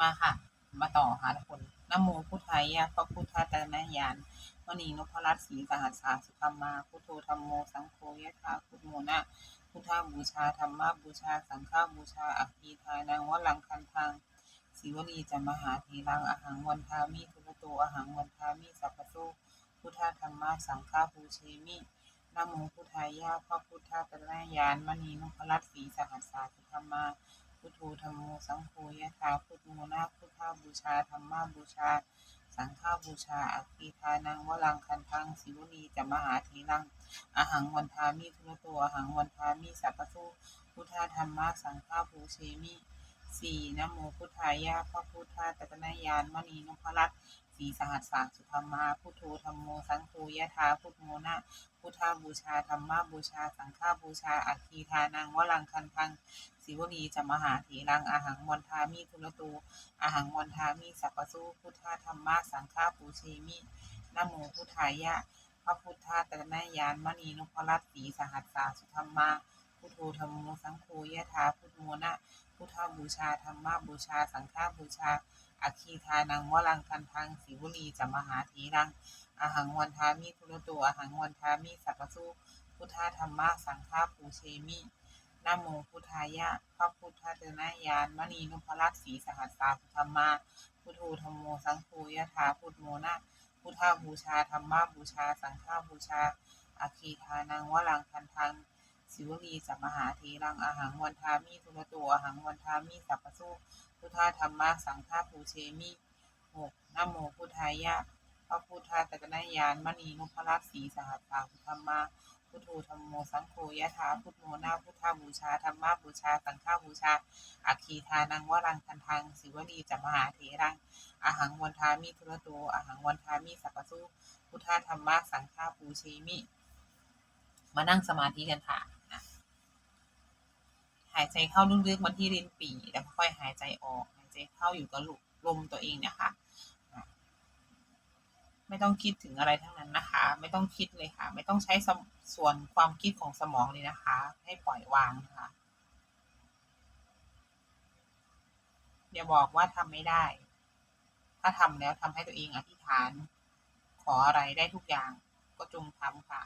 มาค่ะ มาต่อค่ะทุกคนนโมพุทธายะพระพุทธตรณญาณมณีนพรัตน์ศรีสหัสสาสุธรรมาพุทโธธรรมโมสังโฆยะถาพุทโมนะพุทธาบูชาธรรมบูชาสังฆาบูชาอัคคีทานังวลังคันทังศิวลีจะมหาเทรังอหังวันทามิทุระโตอหังวันทามิสัพพโตพุทธธรรมะสังฆาบูเชมินโมพุทธายะพระพุทธตรณญาณมณีนพรัตน์ศรีสหัสสาสุธรรมา พุทโธธรรมโมสังโฆยะถาพุทโมนาพุทธาบูชาธรรมาบูชา สังฆาบูชาอัคคีทานังวลังคันทังสิวลีจะมหาทีรังอหังวันทามิทุระตัวอหังวันทามิสัพพะทุพุทธาธรรมะสังฆาภูเชมิสี่นะโมพุทธายะพระพุทธาตตนาญาณมณีนพรัตน สีสหัสสาสุธรรมา พุทโธธรรมโม สังโฆยะถาพุทโมนะ พุทธาบูชาธรรมาบูชา สังฆาบูชา อัคคีทานังวลังคันทังสิวลีจะมหาถีรังอาหังวันทามิทุระตูอาหังวันทามิสัพพสูพุทธาธรรมะสังฆาปูเชมินโมพุทธายะ พระพุทธาตรณญาณมณีนุพรัตน์สีสหัสสาสุธรรมา พุทโธธรรมโมสังโฆยะถาพุทโมนะ พุทธบูชา ธรรมบูชา สังฆบูชา อัคคีทานังวลังคันทังสิวลีจะมหาถีรังอาหังวันทามิทุรตูอาหังวันทามิสัพพสูพุทธธรรมะสังฆาปูเชมินะโมพุทธายะ พระพุทธเจนญาณมณีนุพรัตสีสหัสสาธรรมาพุทโธธรรมโมสังโฆยะถาพุทโมนะพุทธบูชาธรรมบูชา สังฆาบูชา อาคีทานังวลังคันทัง สิวลีสัมมหาเทรังอาหังวันทามิทุระโตอาหังวันทามิสัพพสุพุทธาธรรมะสังฆาปูเชมิหกนโมพุทธายะพระพุทธตจนญาณมณีนุพรัตสีสหัสสาธรรมาพุทโธธรรมโมสังโฆยะถาพุทโมนาพุทธาบูชาธรรมบูชาสังฆาบูชาอัคคีทานังวรังคันทังสิวลีจะมหาเถรังอาหังวันทามิทุระโตอาหังวันทามิสัพพสุพุทธาธรรมะสังฆาปูเชมิ มานั่งสมาธิกันค่ะนะายใจเข้าลึกๆมาที่รินปี่แล้วค่อยหายใจออก หายใจเข้าอยู่กับลมตัวเองนี่ยค่ะไม่ต้องคิดถึงอะไรทั้งนั้นนะคะ ไม่ต้องคิดเลยค่ะ ไม่ต้องใช้ส่วนความคิดของสมองเลยนะคะ ให้ปล่อยวางนะคะอย่าบอกว่าทำไม่ได้ ถ้าทำแล้วทำให้ตัวเองอธิษฐาน ขออะไรได้ทุกอย่างก็จงทำค่ะ